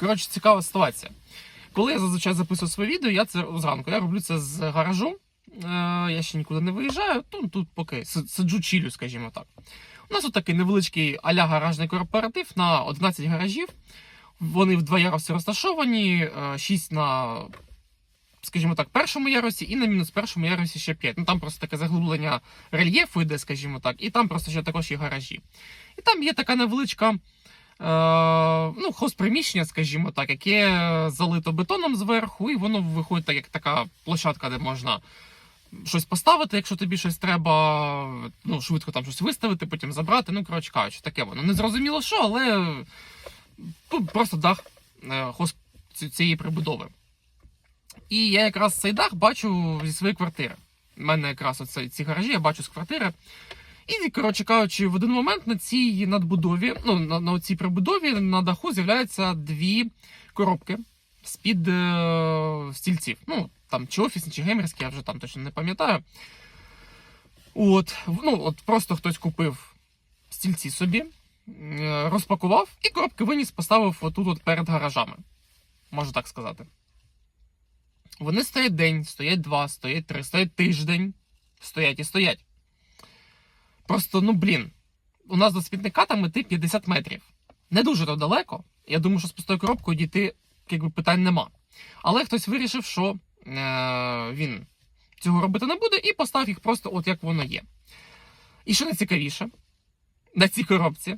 Коротше, цікава ситуація. Коли я зазвичай записую своє відео, я це зранку. Я роблю це з гаражу. Е, я ще нікуди не виїжджаю, то тут поки сиджу чілю, скажімо так. У нас тут такий невеличкий аля гаражний корпоратив на 11 гаражів. Вони в два яруси розташовані, 6 на, скажімо так, першому ярусі і на мінус першому ярусі ще 5. Ну там просто таке заглиблення рельєфу йде, скажімо так, і там просто ще також є гаражі. І там є така невеличка. Е, ну, хозприміщення, скажімо так, яке залито бетоном зверху, і воно виходить так, як така площадка, де можна щось поставити, якщо тобі щось треба, ну, швидко там щось виставити, потім забрати. Ну, коротше кажучи, таке воно. Не зрозуміло що, але ну, просто дах е, хоз цієї прибудови. І я якраз цей дах бачу зі своєї квартири. У мене якраз оце, ці гаражі я бачу з квартири. І, коротше кажучи, в один момент на цій надбудові, ну, на, на цій прибудові на даху з'являються дві коробки з-під е, стільців. Ну, там чи офісні, чи геймерські, я вже там точно не пам'ятаю. От, ну, от просто хтось купив стільці собі, е, розпакував і коробки виніс, поставив отут от перед гаражами. Можу так сказати. Вони стоять день, стоять два, стоять три, стоять тиждень, стоять і стоять. Просто, ну блін, у нас до смітника там іти 50 метрів. Не дуже то далеко. Я думаю, що з пустою коробкою дійти якби, питань нема. Але хтось вирішив, що е, він цього робити не буде, і поставив їх просто от як воно є. І що найцікавіше, на цій коробці.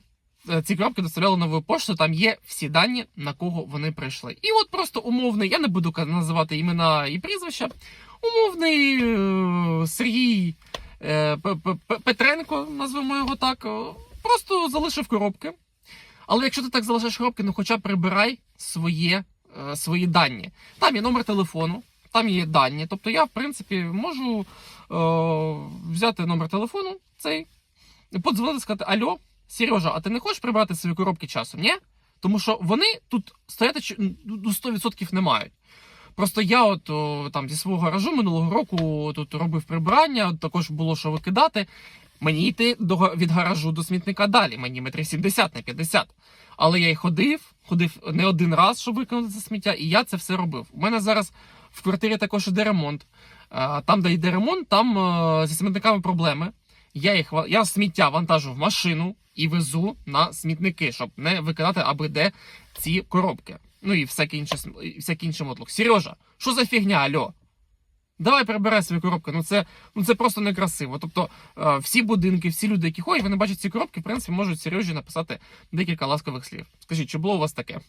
е, Ці коробки доставляли новою поштою, там є всі дані, на кого вони прийшли. І от просто умовний, я не буду називати імена і прізвища. Умовний е, Сергій Петренко, назвемо його так, е, просто залишив коробки. Але якщо ти так залишаєш коробки, ну хоча прибирай своє, е, свої дані. Там є номер телефону, там є дані. Тобто я, в принципі, можу е, взяти номер телефону цей, подзвонити сказати: Алло, Сережа, а ти не хочеш прибрати свої коробки часом? Ні? Тому що вони тут стояти ну, 100% не мають. Просто я, от о, там зі свого гаражу минулого року тут робив прибирання, також було що викидати. Мені йти до від гаражу до смітника далі. Мені метрів 70 на 50. Але я й ходив, ходив не один раз, щоб виконати це сміття, і я це все робив. У мене зараз в квартирі також іде ремонт. Там, де йде ремонт, там е, зі смітниками проблеми. Я їх я сміття вантажу в машину і везу на смітники, щоб не викидати аби де ці коробки. Ну і всяке інше, і всяке інше мотлох. Сережа, що за фігня, альо? Давай прибирай свої коробки. Ну це, ну це просто некрасиво. Тобто е, всі будинки, всі люди, які ходять, вони бачать ці коробки, в принципі, можуть Сережі написати декілька ласкових слів. Скажіть, чи було у вас таке?